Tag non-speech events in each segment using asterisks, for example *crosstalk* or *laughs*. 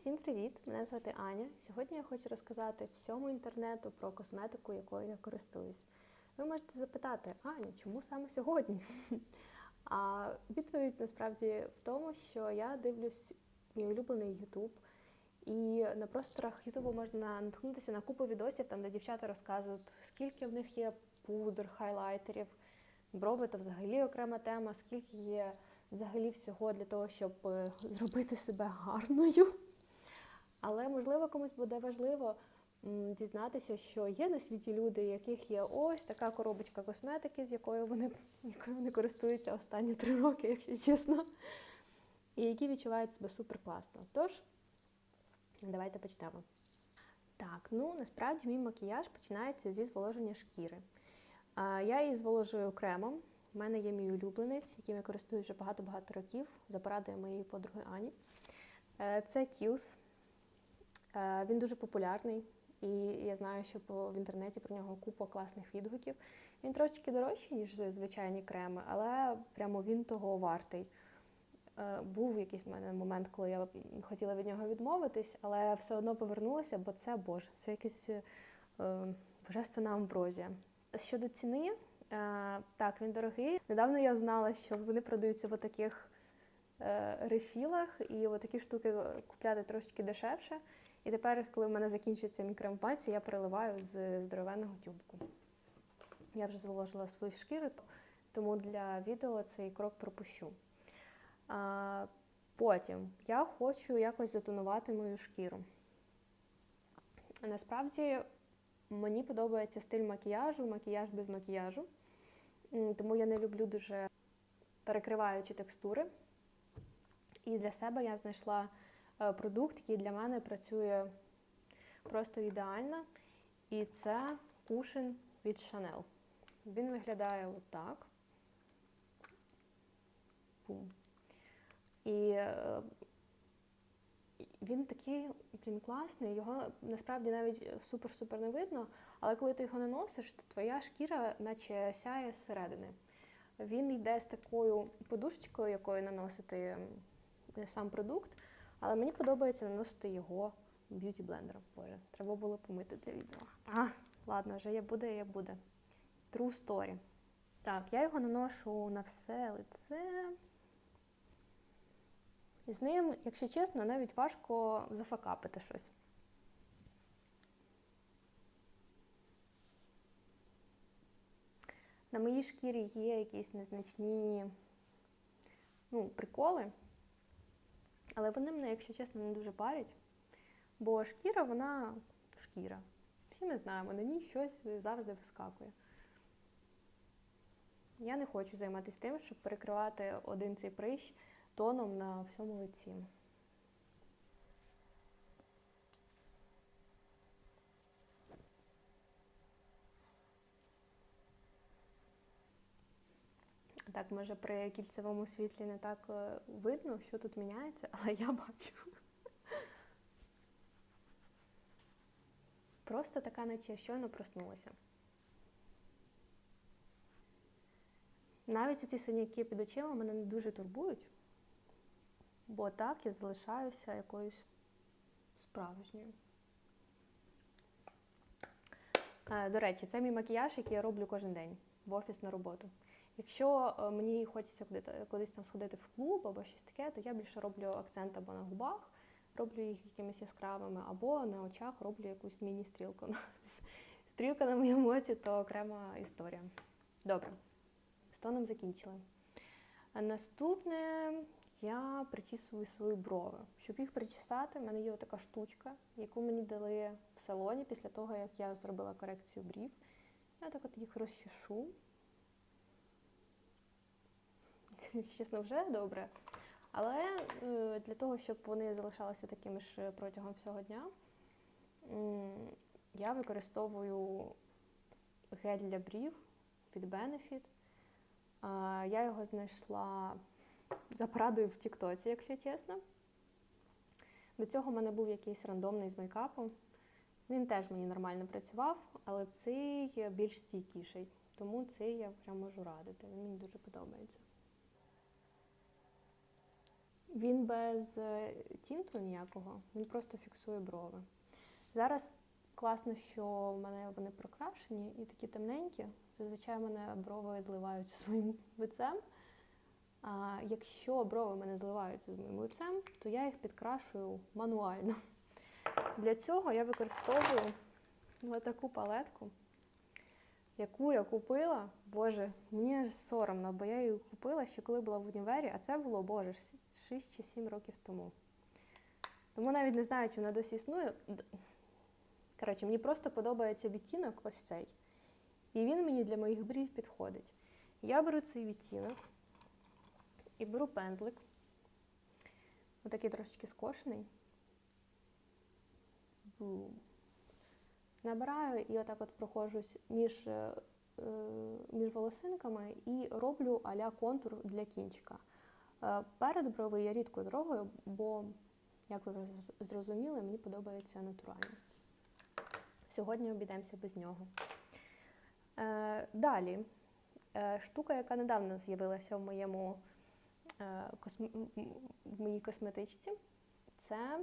Всім привіт! Мене звати Аня. Сьогодні я хочу розказати всьому інтернету про косметику, якою я користуюсь. Ви можете запитати, Аня, чому саме сьогодні? *laughs* А відповідь насправді в тому, що я дивлюсь мій улюблений Ютуб, і на просторах Ютубу можна наткнутися на купу відосів, там де дівчата розказують, скільки в них є пудр, хайлайтерів, брови то взагалі окрема тема, скільки є взагалі всього для того, щоб е, зробити себе гарною. Але можливо комусь буде важливо дізнатися, що є на світі люди, яких є ось така коробочка косметики, з якою вони, якою вони користуються останні три роки, якщо чесно, і які відчувають себе супер класно. Тож, давайте почнемо. Так, ну насправді мій макіяж починається зі зволоження шкіри. Я її зволожую кремом. У мене є мій улюбленець, яким я користуюсь вже багато-багато років, за порадою моєї подруги Ані. Е, Це Kiehl's. Е, Він дуже популярний, і я знаю, що в інтернеті про нього купа класних відгуків. Він трошечки дорожчий, ніж звичайні креми, але прямо він того вартий. Е, Був якийсь в мене момент, коли я хотіла від нього відмовитись, але все одно повернулася, бо це Боже, це якась е, божественна амброзія. Щодо ціни, так, він дорогий. Недавно я знала, що вони продаються в таких рефілах, і такі штуки купляти трошки дешевше. І тепер, коли в мене крем в я переливаю з здоровенного тюбку. Я вже заложила свою шкіру, тому для відео цей крок пропущу. А, потім я хочу якось затонувати мою шкіру. Насправді мені подобається стиль макіяжу, макіяж без макіяжу. Тому я не люблю дуже перекриваючі текстури. І для себе я знайшла продукт, який для мене працює просто ідеально. І це кушин від Chanel. Він виглядає отак. Бум. І е, він такий, блін, класний, його насправді навіть супер-супер не видно, але коли ти його наносиш, то твоя шкіра наче сяє зсередини. Він йде з такою подушечкою, якою наносити сам продукт, але мені подобається наносити його б'юті блендером. Боже, треба було помити для відео. А, ладно, вже є буде, є буде. True story. Так, я його наношу на все лице. І з ним, якщо чесно, навіть важко зафакапити щось. На моїй шкірі є якісь незначні ну, приколи, але вони мене, якщо чесно, не дуже парять. Бо шкіра, вона шкіра. Всі ми знаємо, на ній щось завжди вискакує. Я не хочу займатися тим, щоб перекривати один цей прищ тоном на всьому лиці. Так, може при кільцевому світлі не так е, видно, що тут міняється, *laughs* але я бачу. Просто така, наче щойно проснулася. Навіть ці синяки під очима мене не дуже турбують, бо так я залишаюся якоюсь справжньою. Е, До речі, це мій макіяж, який я роблю кожен день в офіс на роботу. Якщо е, мені хочеться кудись там сходити в клуб або щось таке, то я більше роблю акцент або на губах, роблю їх якимись яскравими, або на очах роблю якусь міні-стрілку. *laughs* Стрілка на моєму оці то окрема історія. Добре, з тоном закінчили. Наступне я причісую свої брови. Щоб їх причесати, в мене є така штучка, яку мені дали в салоні після того, як я зробила корекцію брів. Я так от їх розчешу. Чесно, вже добре. Але е, для того, щоб вони залишалися такими ж протягом всього дня, я використовую гель для брів від Benefit. Я його знайшла за порадою в Тіктоці, якщо чесно. До цього в мене був якийсь рандомний з мейкапом. Він теж мені нормально працював, але цей більш стійкіший. Тому цей я прям можу радити. Він мені дуже подобається. Він без е, тінту ніякого, він просто фіксує брови. Зараз класно, що в мене вони прокрашені і такі темненькі. Зазвичай в мене брови зливаються з моїм лицем. А якщо брови в мене зливаються з моїм лицем, то я їх підкрашую мануально. Для цього я використовую таку палетку, яку я купила. Боже, мені аж соромно, бо я її купила ще коли була в універі, а це було, боже, 6 чи 7 років тому. Тому навіть не знаю, чи вона досі існує. Коротше, мені просто подобається відтінок ось цей. І він мені для моїх брів підходить. Я беру цей відтінок і беру пензлик. Отакий трошечки скошений. Бум. Набираю і отак от проходжусь між, е, е, між волосинками і роблю а-ля контур для кінчика. Е, Перед брови я рідко трогаю, бо, як ви зрозуміли, мені подобається натуральність. Сьогодні обійдемося без нього. Далі, штука, яка недавно з'явилася в моєму в моїй косметичці, це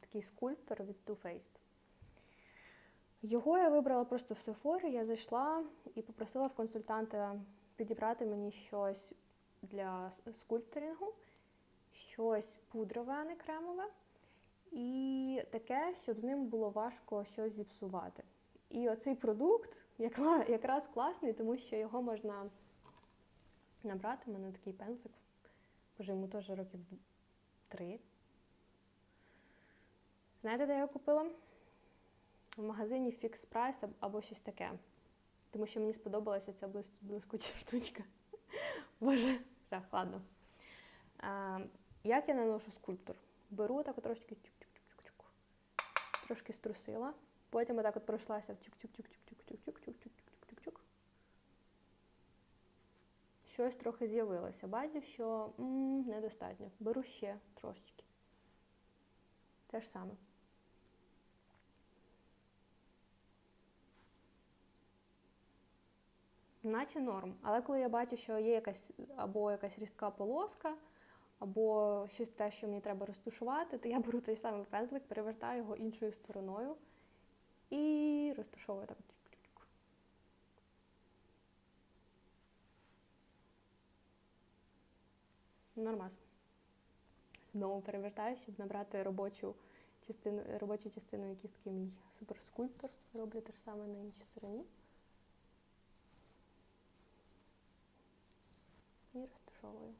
такий скульптор від Too Faced. Його я вибрала просто в Sephora, я зайшла і попросила в консультанта підібрати мені щось для скульпторингу, щось пудрове, а не кремове, і таке, щоб з ним було важко щось зіпсувати. І оцей продукт якраз класний, тому що його можна набрати. У мене такий пензлик. Боже, йому теж років три. Знаєте, де я його купила? В магазині Fix Price або щось таке. Тому що мені сподобалася ця блискуча *laughs* штучка. Боже, так, ладно. А, як я наношу скульптор? Беру так от трошки чук-чук-чук-чук-чук. Трошки струсила. Потім отак от пройшлася в чук-чук-чук-чук-чук-чук-чук-чук-чук-чук-чук. Щось трохи з'явилося. Бачу, що м, недостатньо. Беру ще трошечки. Те ж саме. Наче норм. Але коли я бачу, що є якась або якась різка полоска, або щось те, що мені треба розтушувати, то я беру той самий пензлик, перевертаю його іншою стороною і розтушовую так. Нормас. Знову перевертаю, щоб набрати робочу частину, робочу частину кістки мій суперскульптор. Роблю те ж саме на іншій стороні. І розташовую.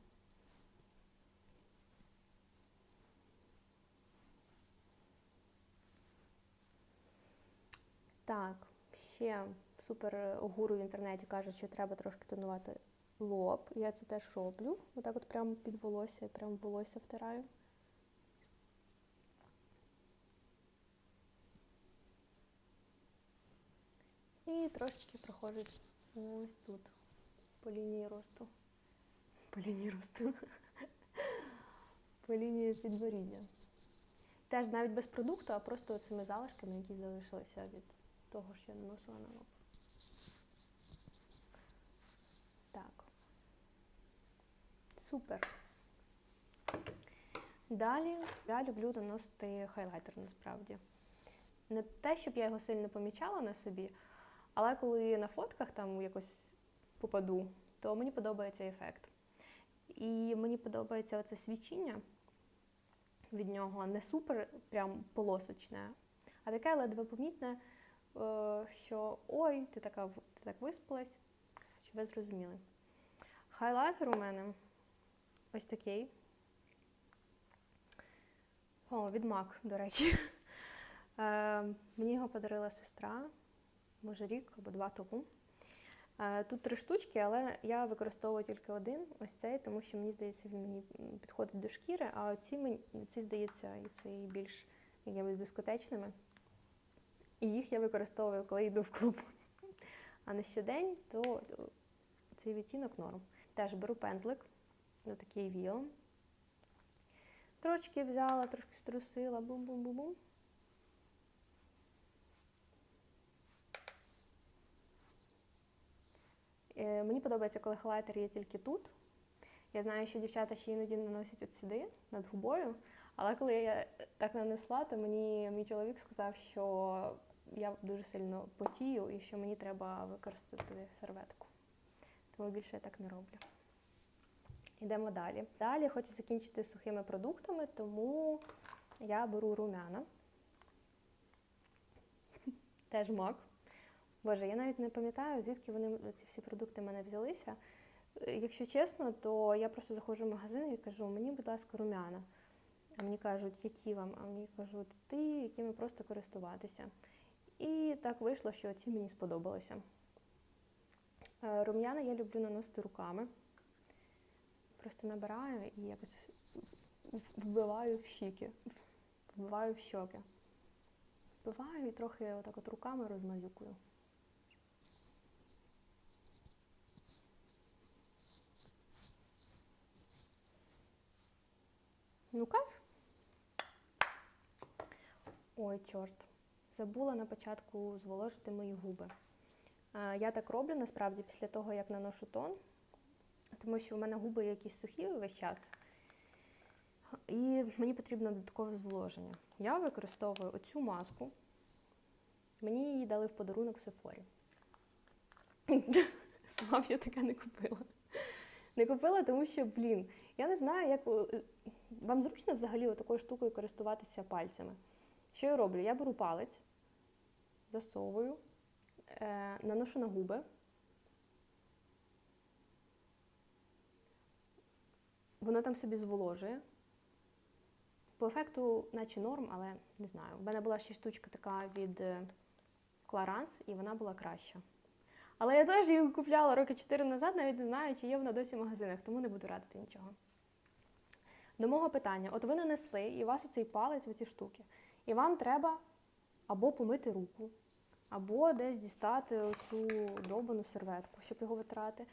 Так, ще супер гуру в інтернеті кажуть, що треба трошки тонувати лоб. Я це теж роблю. Отак от прямо під волосся, прямо волосся втираю. І трошечки проходжусь ось тут, по лінії росту. По лінії росту. По лінії підборіддя. Теж навіть без продукту, а просто цими залишками, які залишилися від того, що я наносила на лоб. Так. Супер. Далі я люблю наносити хайлайтер насправді. Не те, щоб я його сильно помічала на собі, але коли на фотках там якось попаду, то мені подобається ефект. І мені подобається оце свічіння від нього, не супер прям полосочне, а таке ледве помітне, е, що ой, ти така ти так виспалась, щоб ви зрозуміли. Хайлайтер у мене ось такий. О, від MAC, до речі. Е, мені його подарила сестра, може рік або два тому. Е, Тут три штучки, але я використовую тільки один, ось цей, тому що мені здається, він мені підходить до шкіри, а ці, мені, ці здається, і цей більш якимись дискотечними. І їх я використовую, коли йду в клуб. А на щодень, то цей відтінок норм. Теж беру пензлик, отакий віл. Трошки взяла, трошки струсила, бум-бум-бум-бум. Мені подобається, коли хайлайтер є тільки тут. Я знаю, що дівчата ще іноді наносять от сюди, над губою. Але коли я так нанесла, то мені мій чоловік сказав, що я дуже сильно потію і що мені треба використати серветку. Тому більше я так не роблю. Йдемо далі. Далі хочу закінчити сухими продуктами, тому я беру румяна. *laughs* Теж мак. Боже, я навіть не пам'ятаю, звідки вони ці всі продукти в мене взялися. Якщо чесно, то я просто заходжу в магазин і кажу, мені, будь ласка, румяна. А мені кажуть, які вам? А мені кажуть, ті, якими просто користуватися. І так вийшло, що ці мені сподобалися. Е, Рум'яна я люблю наносити руками. Просто набираю і якось вбиваю в щіки, вбиваю в щоки. Вбиваю і трохи отак от руками розмазюкую. Ну, кайф. Ой, чорт. Забула на початку зволожити мої губи. Я так роблю насправді після того, як наношу тон, тому що у мене губи якісь сухі весь час. І мені потрібно додаткове зволоження. Я використовую оцю маску. Мені її дали в подарунок в Сефорі. *laughs* Сама б я таке не купила. Не купила, тому що, блін, я не знаю, як е, вам зручно взагалі такою штукою користуватися пальцями. Що я роблю? Я беру палець, засовую, е, наношу на губи. Воно там собі зволожує. По ефекту, наче норм, але не знаю. У мене була ще штучка така від Clarins, і вона була краща. Але я теж її купляла роки 4 назад, навіть не знаю, чи є вона досі в магазинах, тому не буду радити нічого. До мого питання: от ви нанесли, і у вас оцей палець, оці штуки, і вам треба або помити руку, або десь дістати оцю довбану серветку, щоб його витирати.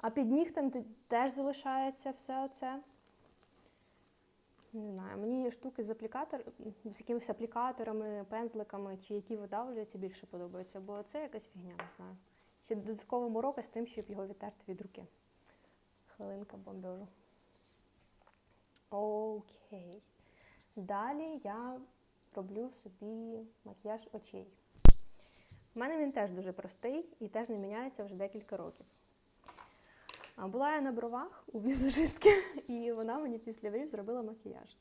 А під нігтем теж залишається все оце. Не знаю, мені штуки з аплікатор, з якимись аплікаторами, пензликами, чи які видавлюються, більше подобаються, бо це якась фігня, не знаю. Ще додатково морока з тим, щоб його відтерти від руки. Хвилинка бомбежу. Окей. Далі я роблю собі макіяж очей. У мене він теж дуже простий і теж не міняється вже декілька років. Була я на бровах у візажистки, *laughs* і вона мені після брів зробила макіяж.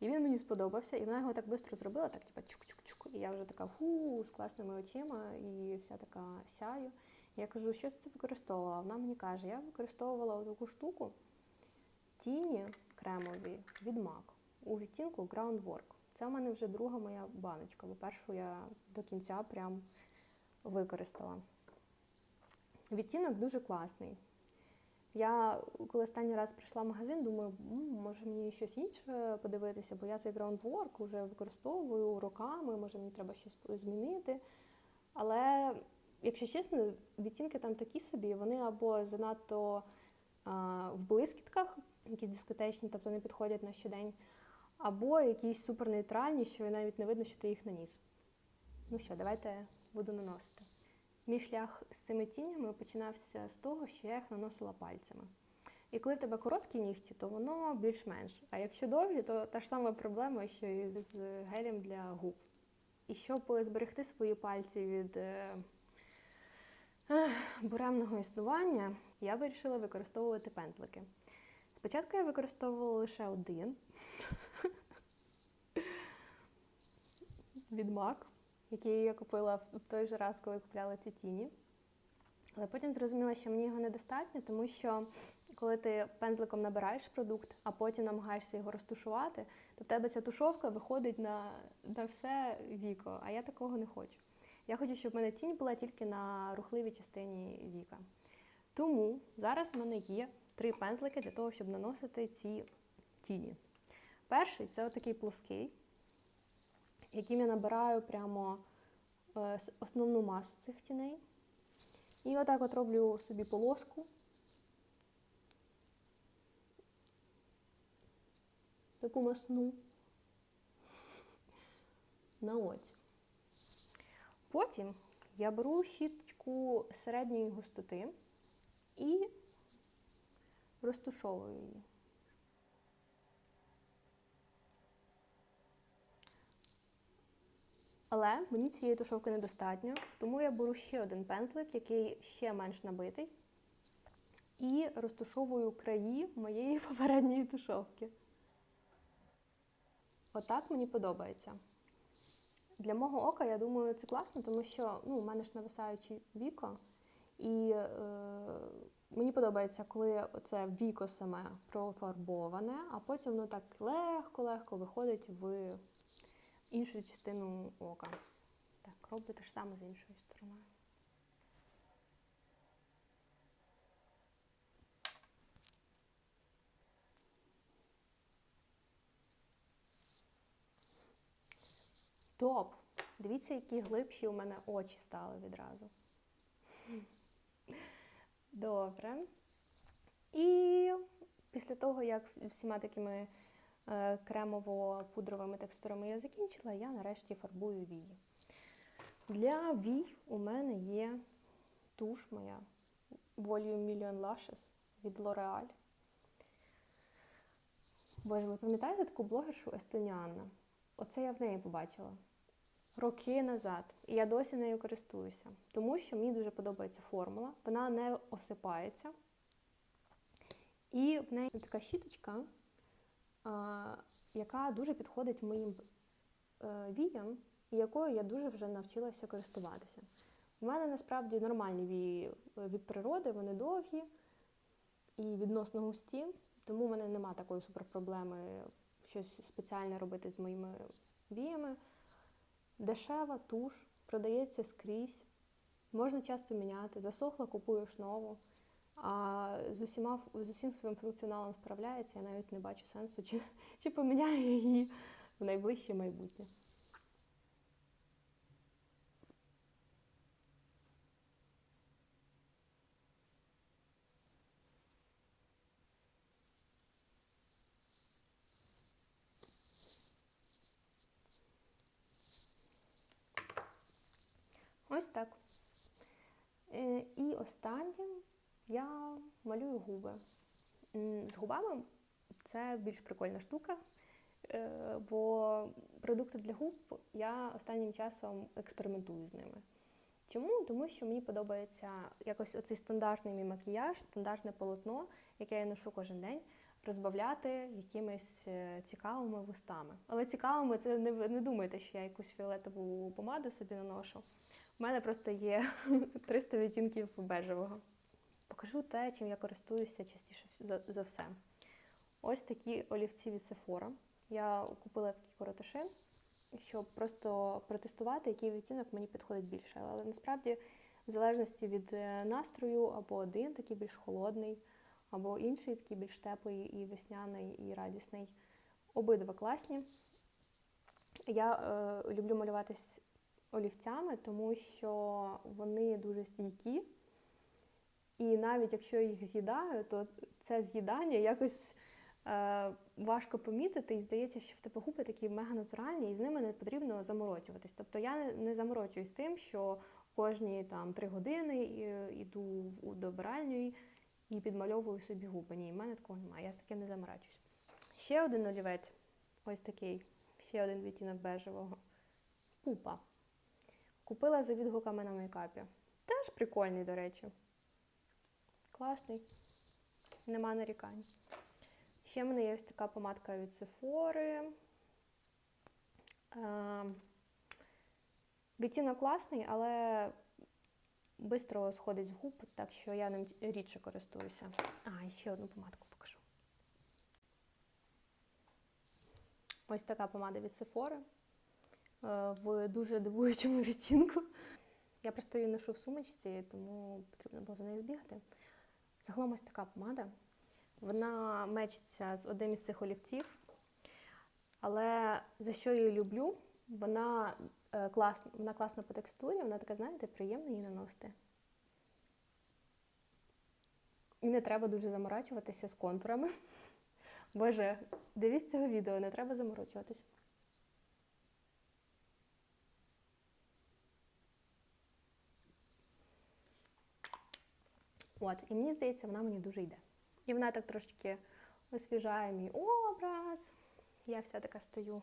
І він мені сподобався, і вона його так швидко зробила, так типа чук-чук-чук. І я вже така фу, з класними очима, і вся така сяю. Я кажу, що ти використовувала? Вона мені каже, я використовувала таку штуку тіні кремові від MAC у відтінку Groundwork. Це в мене вже друга моя баночка, бо першу я до кінця прям використала. Відтінок дуже класний. Я коли останній раз прийшла в магазин, думаю, може мені щось інше подивитися, бо я цей Groundwork вже використовую роками, може мені треба щось змінити. Але, якщо чесно, відтінки там такі собі, вони або занадто а, в блискітках, якісь дискотечні, тобто не підходять на щодень, або якісь супернейтральні, що навіть не видно, що ти їх наніс. Ну що, давайте буду наносити. Мій шлях з цими тінями починався з того, що я їх наносила пальцями. І коли в тебе короткі нігті, то воно більш-менш. А якщо довгі, то та ж сама проблема, що і з гелем для губ. І щоб зберегти свої пальці від е, ех, буремного існування, я вирішила використовувати пензлики. Спочатку я використовувала лише один від MAC, який я купила в той же раз, коли купляла ці тіні. Але потім зрозуміла, що мені його недостатньо, тому що коли ти пензликом набираєш продукт, а потім намагаєшся його розтушувати, то в тебе ця тушовка виходить на, на все віко, а я такого не хочу. Я хочу, щоб в мене тінь була тільки на рухливій частині віка. Тому зараз в мене є три пензлики для того, щоб наносити ці тіні. Перший це отакий плоский, яким я набираю прямо е, основну масу цих тіней. І отак от роблю собі полоску. Таку масну на оці. Потім я беру щіточку середньої густоти і розтушовую її. Але мені цієї тушовки недостатньо, тому я беру ще один пензлик, який ще менш набитий, і розтушовую краї моєї *laughs* попередньої тушовки. Отак мені подобається. Для мого ока, я думаю, це класно, тому що ну, у мене ж нависаюче віко, і е, мені подобається, коли це віко саме профарбоване, а потім воно так легко-легко виходить в іншу частину ока. Так, роблю те ж саме з іншою стороною. Топ! Дивіться, які глибші у мене очі стали відразу. Добре. І після того, як всіма такими е, кремово-пудровими текстурами я закінчила, я нарешті фарбую вії. Для вій у мене є туш моя Volume Million Lashes від L'Oreal. Боже, ви пам'ятаєте таку блогершу Естоніанна? Оце я в неї побачила роки назад. І я досі нею користуюся, тому що мені дуже подобається формула, вона не осипається. І в неї така щіточка, яка дуже підходить моїм е, віям, і якою я дуже вже навчилася користуватися. У мене насправді нормальні вії е, від природи, вони довгі і відносно густі, тому в мене нема такої суперпроблеми щось спеціальне робити з моїми віями. Дешева туш, продається скрізь, можна часто міняти, засохла, купуєш нову. А з усіма з усім своїм функціоналом справляється, я навіть не бачу сенсу, чи, чи поміняю її в найближче майбутнє. Ось так. Е, І останнє я малюю губи. З губами це більш прикольна штука, е, бо продукти для губ я останнім часом експериментую з ними. Чому? Тому що мені подобається якось оцей стандартний мій макіяж, стандартне полотно, яке я ношу кожен день, розбавляти якимись е, цікавими вустами. Але цікавими це не, не думайте, що я якусь фіолетову помаду собі наношу. У мене просто є *laughs* 300 відтінків бежевого. Покажу те, чим я користуюся частіше за- все. Ось такі олівці від Sephora. Я купила такі коротиші, щоб просто протестувати, який відтінок мені підходить більше. Але насправді, в залежності від е, настрою, або один такий більш холодний, або інший такий більш теплий і весняний, і радісний. Обидва класні. Я е, люблю малюватись олівцями, тому що вони дуже стійкі. І навіть якщо їх з'їдаю, то це з'їдання якось е, важко помітити, і здається, що в тебе губи такі мега натуральні, і з ними не потрібно заморочуватись. Тобто я не, заморочуюсь тим, що кожні там три години е, йду в- до биральні і підмальовую собі губи. Ні, в мене такого немає, я з таким не заморачуюсь. Ще один олівець, ось такий, ще один відтінок бежевого. Пупа. Купила за відгуками на мейкапі. Теж прикольний, до речі. Класний. Нема нарікань. Ще в мене є ось така помадка від Sephora. Е, Відтінок класний, але швидко сходить з губ, так що я ним рідше користуюся. А, і ще одну помадку покажу. Ось така помада від Sephora в дуже дивуючому відтінку. Я просто її ношу в сумочці, тому потрібно було за нею збігати. Загалом ось така помада. Вона мечиться з одним із цих олівців. Але за що я її люблю? Вона, е, класна, вона класна по текстурі, вона така, знаєте, приємна її наносити. І не треба дуже заморачуватися з контурами. *laughs* Боже, дивіться цього відео, не треба заморочуватись. От, і мені здається, вона мені дуже йде. І вона так трошки освіжає мій образ. Я вся така стою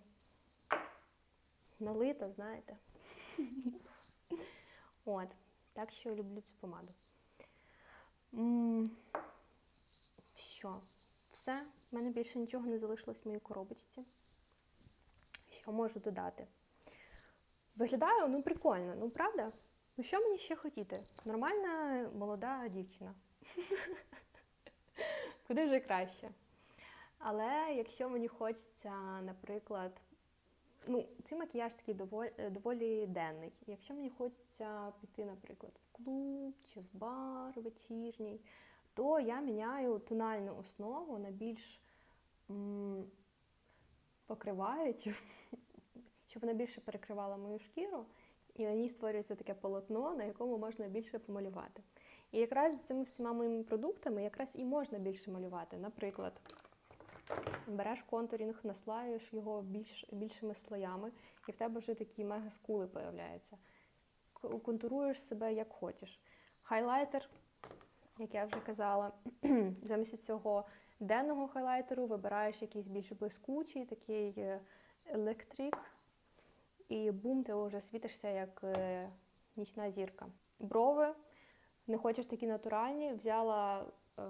налита, знаєте. *laughs* От, так що люблю цю помаду. Що? Все, в мене більше нічого не залишилось в моїй коробочці. Що можу додати? Виглядаю, ну, прикольно, ну правда? Ну що мені ще хотіти? Нормальна молода дівчина. *laughs* Куди вже краще. Але якщо мені хочеться, наприклад, ну, цей макіяж такий доволі, доволі денний. Якщо мені хочеться піти, наприклад, в клуб чи в бар вечірній, то я міняю тональну основу на більш м, покриваючу, *laughs* щоб вона більше перекривала мою шкіру, і на ній створюється таке полотно, на якому можна більше помалювати. І якраз з цими всіма моїми продуктами якраз і можна більше малювати. Наприклад, береш контурінг, наслаюєш його більш, більшими слоями, і в тебе вже такі мега-скули появляються. Контуруєш себе як хочеш. Хайлайтер, як я вже казала, *clears throat* замість цього денного хайлайтеру вибираєш якийсь більш блискучий, такий е, електрик, і бум, ти вже світишся як е, нічна зірка. Брови, не хочеш такі натуральні, взяла е,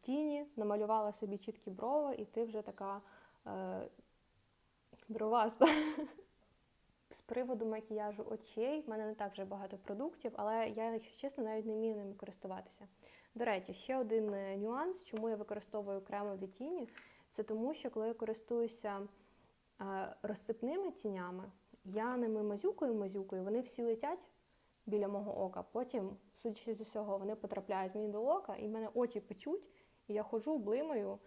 тіні, намалювала собі чіткі брови, і ти вже така е, броваста. З приводу макіяжу очей, в мене не так вже багато продуктів, але я, якщо чесно, навіть не вмію ними користуватися. До речі, ще один е, нюанс, чому я використовую кремові тіні, це тому, що коли я користуюся е, розсипними тінями, я ними мазюкою мазюкою, вони всі летять біля мого ока. Потім, судячи з усього, вони потрапляють мені до ока, і в мене очі печуть, і я ходжу, блимаю,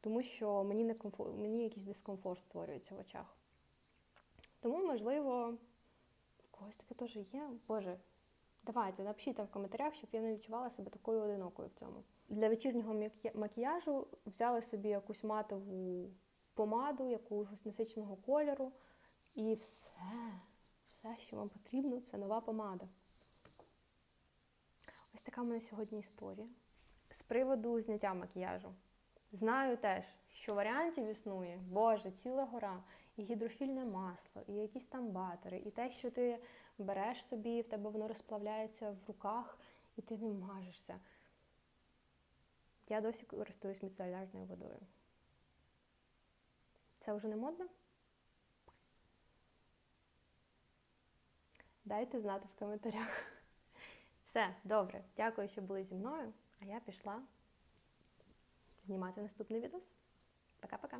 тому що мені не комфор... мені якийсь дискомфорт створюється в очах. Тому, можливо, у когось таке теж є. Боже, давайте, напишіть там в коментарях, щоб я не відчувала себе такою одинокою в цьому. Для вечірнього макіяжу взяла собі якусь матову помаду, якогось насиченого кольору, і все, все, що вам потрібно, це нова помада. Ось така в мене сьогодні історія. З приводу зняття макіяжу. Знаю теж, що варіантів існує, боже, ціла гора, і гідрофільне масло, і якісь там батери, і те, що ти береш собі, в тебе воно розплавляється в руках, і ти не мажешся. Я досі користуюсь міцелярною водою. Це вже не модно? Дайте знати в коментарях. Все, добре. Дякую, що були зі мною. А я пішла знімати наступний відос. Пока-пока.